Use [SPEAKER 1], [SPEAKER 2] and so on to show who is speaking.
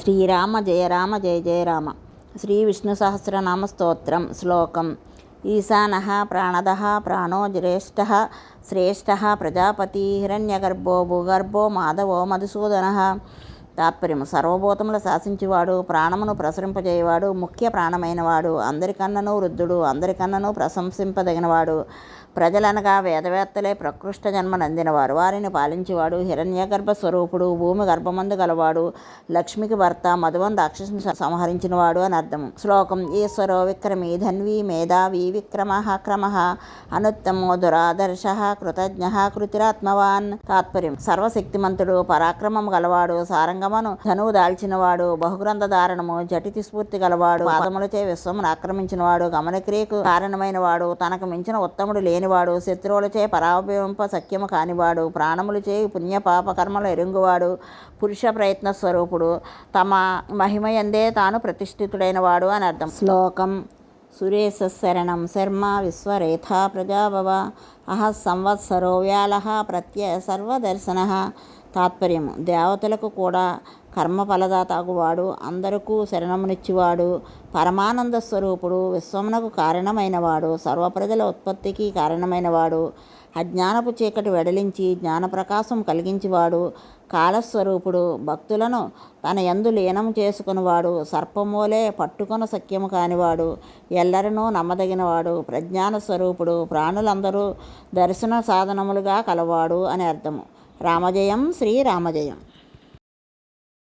[SPEAKER 1] శ్రీరామ జయ రామ జయ జయ రామ. శ్రీ విష్ణు సహస్రనామ స్తోత్రం శ్లోకం. ఈశాన ప్రాణద ప్రాణో జ్యేష్ఠ శ్రేష్ఠ ప్రజాపతి హిరణ్యగర్భో భూగర్భో మాధవో మధుసూదన తాత్పర్యం సర్వభూతములు శాసించేవాడు ప్రాణమును ప్రసరింపజేయవాడు ముఖ్య ప్రాణమైనవాడు అందరికన్నను వృద్ధుడు అందరికన్నను ప్రశంసింపదగినవాడు ప్రజలనగా వేదవేత్తలే ప్రకృష్ట జన్మ నందినవారు. వారిని పాలించేవాడు హిరణ్యగర్భ స్వరూపుడు భూమి గర్భమందు గలవాడు లక్ష్మికి భర్త మధువన్ రాక్షసుని సంహరించినవాడు అని అర్థం శ్లోకం ఈశ్వరో విక్రమీ ధన్వీ మేధావి విక్రమ క్రమ అనుత్తమో దురాదర్శ కృతజ్ఞ కృతిరాత్మవాన్. తాత్పర్యం సర్వశక్తిమంతుడు పరాక్రమం గలవాడు సారంగం సారంగమను ధనువు దాల్చినవాడు బహుగ్రంథ ధారణము జటితి స్ఫూర్తి గలవాడు పాదములచే విశ్వమును ఆక్రమించినవాడు గమనక్రియకు కారణమైన వాడు తనకు మించిన ఉత్తముడు లేనివాడు శత్రువులచే పరాభవింప సఖ్యము కానివాడు ప్రాణములచే పుణ్య పాప కర్మలు ఎరుంగువాడు పురుష ప్రయత్న స్వరూపుడు తమ మహిమయందే తాను ప్రతిష్ఠితుడైన వాడు అని అర్థం. శ్లోకం సురేశ శరణం శర్మ విశ్వరేథా ప్రజాభవ అహ సంవత్సరో వ్యాల ప్రత్యయ సర్వదర్శన. తాత్పర్యము. దేవతలకు కూడా కర్మ ఫలదాతగువాడు అందరకు శరణమునిచ్చివాడు పరమానంద స్వరూపుడు విశ్వమునకు కారణమైనవాడు సర్వప్రజల ఉత్పత్తికి కారణమైనవాడు అజ్ఞానపు చీకటి వెడలించి జ్ఞానప్రకాశం కలిగించివాడు కాలస్వరూపుడు భక్తులను తన యందు లీనం చేసుకునివాడు సర్పమూలే పట్టుకొన సఖ్యము కానివాడు ఎల్లరినూ నమ్మదగినవాడు ప్రజ్ఞాన స్వరూపుడు ప్రాణులందరూ దర్శన సాధనములుగా కలవాడు అని అర్థము. రామజయం శ్రీరామజయం